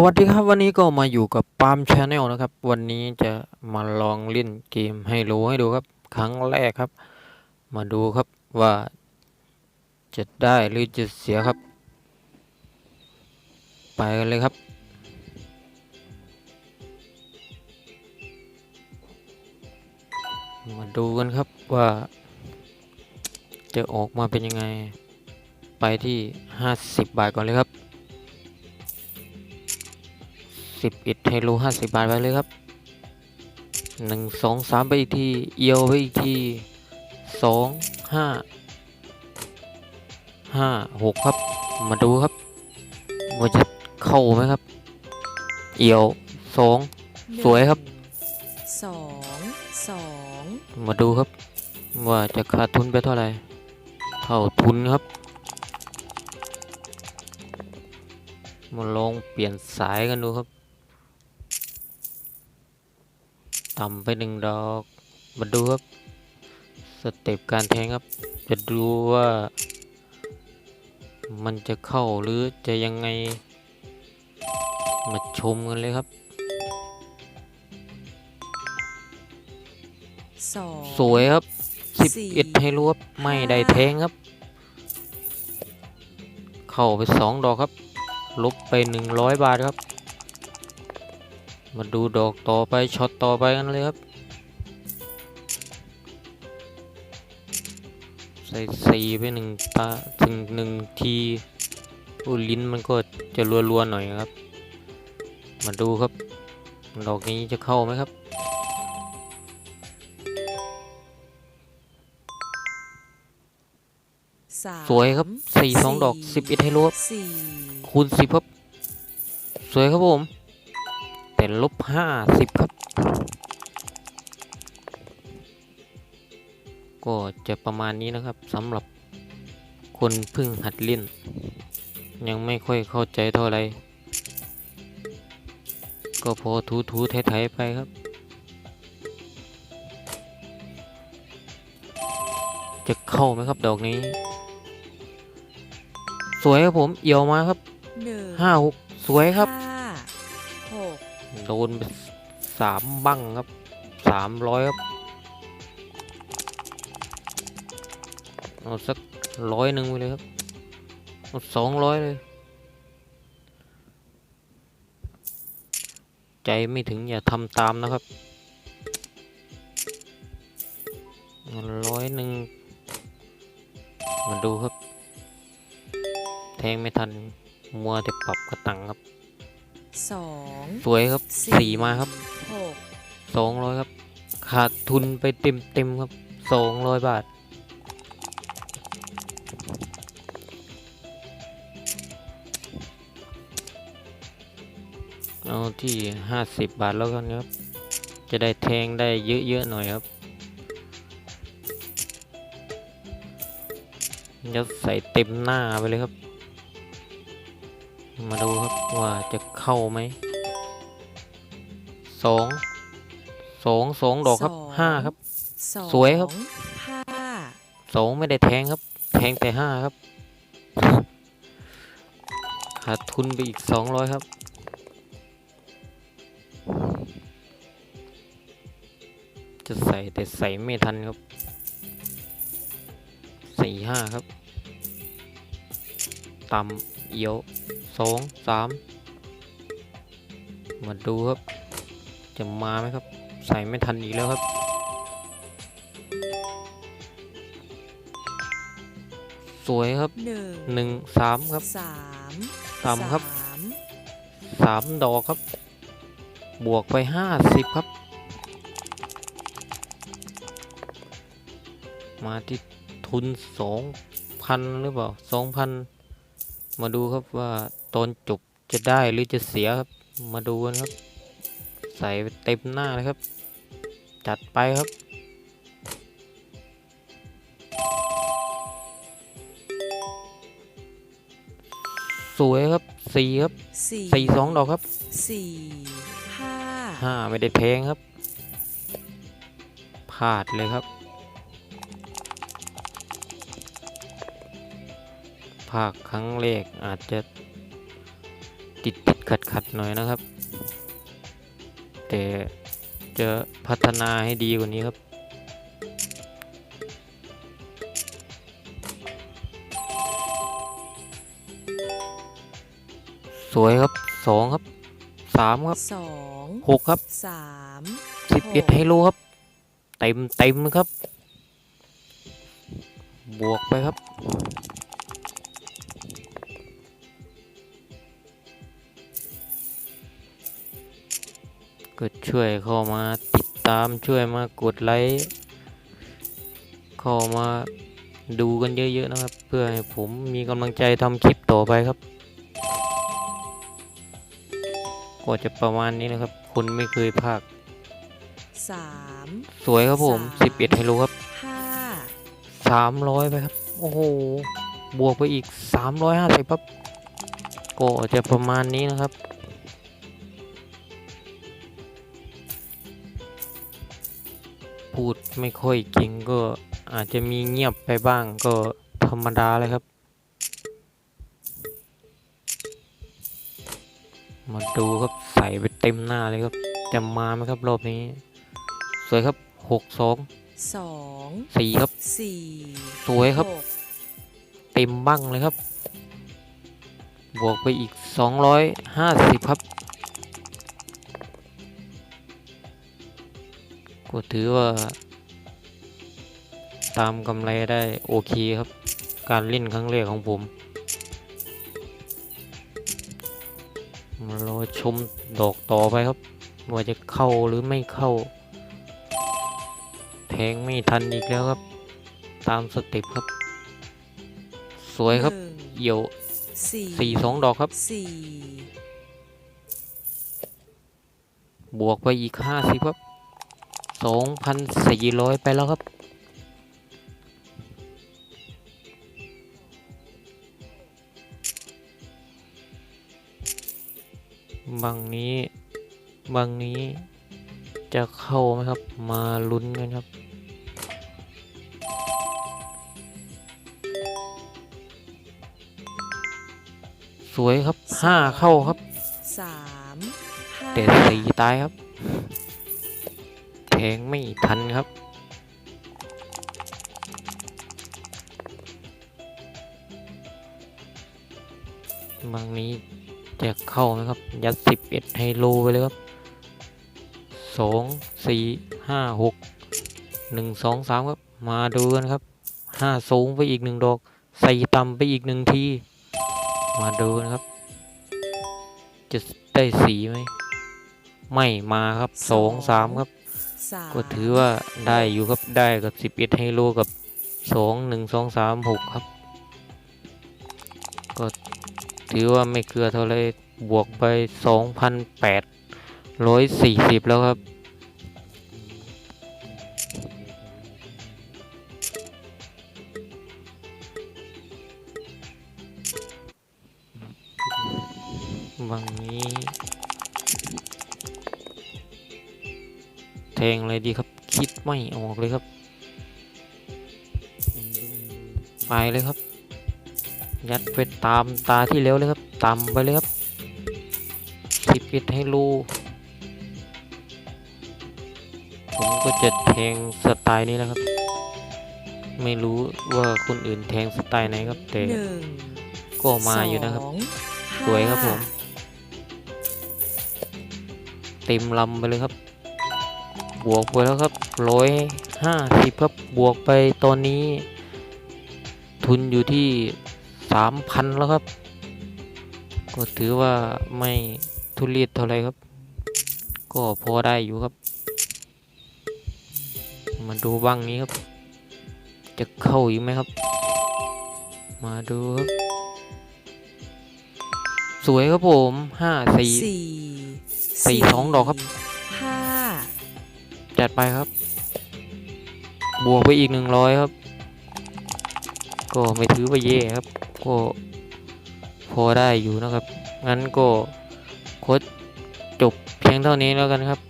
วัสดีครับวันนี้ก็มาอยู่กับปาล์มชาแนลนะครับ วันนี้จะมาลองเล่นเกมให้รู้ให้ดูครับ ครั้งแรกครับ มาดูครับว่าจะได้หรือจะเสียครับ ไปกันเลยครับ มาดูกันครับว่า จะออกมาเป็นยังไง ไปที่ 50 บาทก่อนเลยครับ สิบเอ็ดเฮโลห้าสิบบาทไปเลยครับหนึ่งสองสามไปอีกที เอียวไปอีกทีสองห้าห้าหกครับ มาดูครับว่าจะเข้าไหมครับ เอียวสองสวยครับสองสองมาดูครับ ว่าจะขาดทุนไปเท่าไหร่ เท่าทุนครับมาลองเปลี่ยนสายกันดูครับ ต่ำไปหนึ่งดอก มาดูครับ สเต็ปการแทงครับ จะดูว่า มันจะเข้าหรือจะยังไง มาชมกันเลยครับสองสวยครับสี่11ให้รวบไม่ได้แทงครับ เข้าไปสองดอกครับ ลบไปหนึ่งร้อยบาทครับ มาดูดอกต่อไปช็อตต่อไปกันเลยครับ ใส่สีไปหนึ่งตาถึงหนึ่งทีอุยลิ้นมันก็จะรัวๆหน่อยครับ มาดูครับ ดอกนี้จะเข้าไหมครับสามสวยครับสี่สองดอกสิบเอ็ดให้รวบสี่คูณสิบครับ สวยครับผม แต่ลบห้าสิบครับ ก็จะประมาณนี้นะครับสำหรับคนเพึ่งหัดเล่น ยังไม่ค่อยเข้าใจเท่าไหรก็พอถูถูๆไถๆไปครับ จะเข้าไหมครับดอกนี้ สวยครับผม เอี่ยวมาครับหนึ่งห้าหกสวยครับห้าหกโด นไปสามบังครับสามร้อยครับ เอาสักร้อยหนึ่งไปเลยครับเอาสองร้อยเลย ใจไม่ถึงอย่าทำตามนะครับร้อยหนึ่งมาดูครับ แทงไม่ทัน มัวแต่ปรับกระตังครับ สองสวยครับสี่มาครับหกสองร้อยครับ ขาดทุนไปเต็มเต็มๆครับสองร้อยบาท เอาที่ห้าสิบบาทแล้วกันครับ จะได้แทงได้เยอะ ๆ หน่อยครับจะใส่เต็มหน้าไปเลยครับ มาดูครับว่าจะเข้าไหมสองสองสองดอกครับสองห้าครับสองสวยครับห้าสองไม่ได้แทงครับ แทงแต่ห้าครับขาดทุนไปอีกสองร้อยครับจะใส่แต่ใส่ไม่ทันครับสี่ห้าครับต่ำเอียว สองสามมาดูครับ จะมาไหมครับ ใส่ไม่ทันอีกแล้วครับ สวยครับหนึ่งหนึ่งสามครับสามต่ำครับสามสามดอกครับ บวกไปห้าสิบครับ มาที่ทุนสองพันหรือเปล่าสองพันมาดูครับว่า ตอนจบจะได้หรือจะเสียครับ มาดูกันครับ ใส่ไปเต็มหน้าเลยครับ จัดไปครับสวยครับสี่ครับสี่สี่สองดอกครับสี่ห้าห้าไม่ได้แทงครับพลาดเลยครับภาคครั้งแรกอาจจะ ติดติดขัดขัดๆหน่อยนะครับ แต่จะพัฒนาให้ดีกว่านี้ครับ สวยครับสองครับสามครับสองหกครับสามสิบเอ็ดหกไฮโลครับ เต็มเต็มครับ บวกไปครับ ก็ช่วยเข้ามาติดตามช่วยมากดไลค์เข้ามาดูกันเยอะๆนะครับ เพื่อให้ผมมีกำลังใจทำคลิปต่อไปครับ ก็จะประมาณนี้นะครับคนไม่เคยพากสามสวยครับผมสาม11ไฮโลครับห้า300ไปครับ โอ้โห บวกไปอีก350ครับก็จะประมาณนี้นะครับ ไม่ค่อยเก่งก็อาจจะมีเงียบไปบ้างก็ธรรมดาเลยครับ มาดูครับใส่ไปเต็มหน้าเลยครับ จะมาไหมครับรอบนี้ สวยครับ6 2สอง4ครับสี่สวยครับหกเต็มบ้างเลยครับ บวกไปอีก250ครับก็ถือว่า ตามกำไรได้โอเคครับ การเล่นครั้งแรกของผม มารอชมดอกต่อไปครับ ว่าจะเข้าหรือไม่เข้า แทงไม่ทันอีกแล้วครับ ตามสเต็ปครับ สวยครับเหี่ยวสี่สี่สองดอกครับสี่บวกไปอีกห้าสิบครับสองพันสี่ร้อยไปแล้วครับ บางนี้บางนี้จะเข้าไหมครับ มาลุ้นกันครับ สวยครับห้าเข้าครับสามห้าแต่สีตายครับแทงไม่ทันครับบางนี้ จะเข้าไหมครับ ยัดสิบเอ็ดไฮโลไปเลยครับสองสี่ห้าหกหนึ่งสองสามครับ มาดูกันครับห้าสูงไปอีกหนึ่งดอก ใส่ต่ำไปอีกหนึ่งที มาดูนะครับ จะได้สีไหม ไม่มาครับสองสามครับสามก็ถือว่าได้อยู่ครับ ได้กับสิบเอ็ดไฮโลกับสองหนึ่งสองสามหกครับก็ ถือว่าไม่เกลือเท่าไรบวกไปสองพันแปดร้อยสี่สิบแล้วครับ บางนี้แทงเลยดีครับ คิดไม่ออกเลยครับ ไปเลยครับ ยัดไปตามตาที่แล้วเลยครับตามไปเลยครับสิบเอ็ดให้รูผมก็จะแทงสไตล์นี้นะครับ ไม่รู้ว่าคนอื่นแทงสไตล์ไหนครับแต่หนึ่งก็มาอยู่นะครับสองสวยครับผมห้าเต็มลำไปเลยครับ บวกไปแล้วครับร้อยห้าสิบครับบวกไปตอนนี้ ทุนอยู่ที่ สามพันแล้วครับ ก็ถือว่าไม่ทุเรียดเท่าไรครับ ก็พอได้อยู่ครับ มาดูบ้างนี้ครับ จะเข้าอีกไหมครับ มาดูครับ สวยครับผมห้าสี่สี่สี่สองดอกครับห้าจัดไปครับ บวกไปอีกหนึ่งร้อยครับ ก็ไม่ถือว่าเย่ครับ ก็พอได้อยู่นะครับ งั้นก็โคดจบเพียงเท่านี้แล้วกันครับ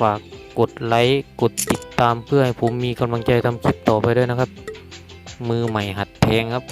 ฝากกดไลค์ กดติดตามเพื่อให้ผมมีกำลังใจทำคลิปต่อไปด้วยนะครับ มือใหม่หัดแทงครับ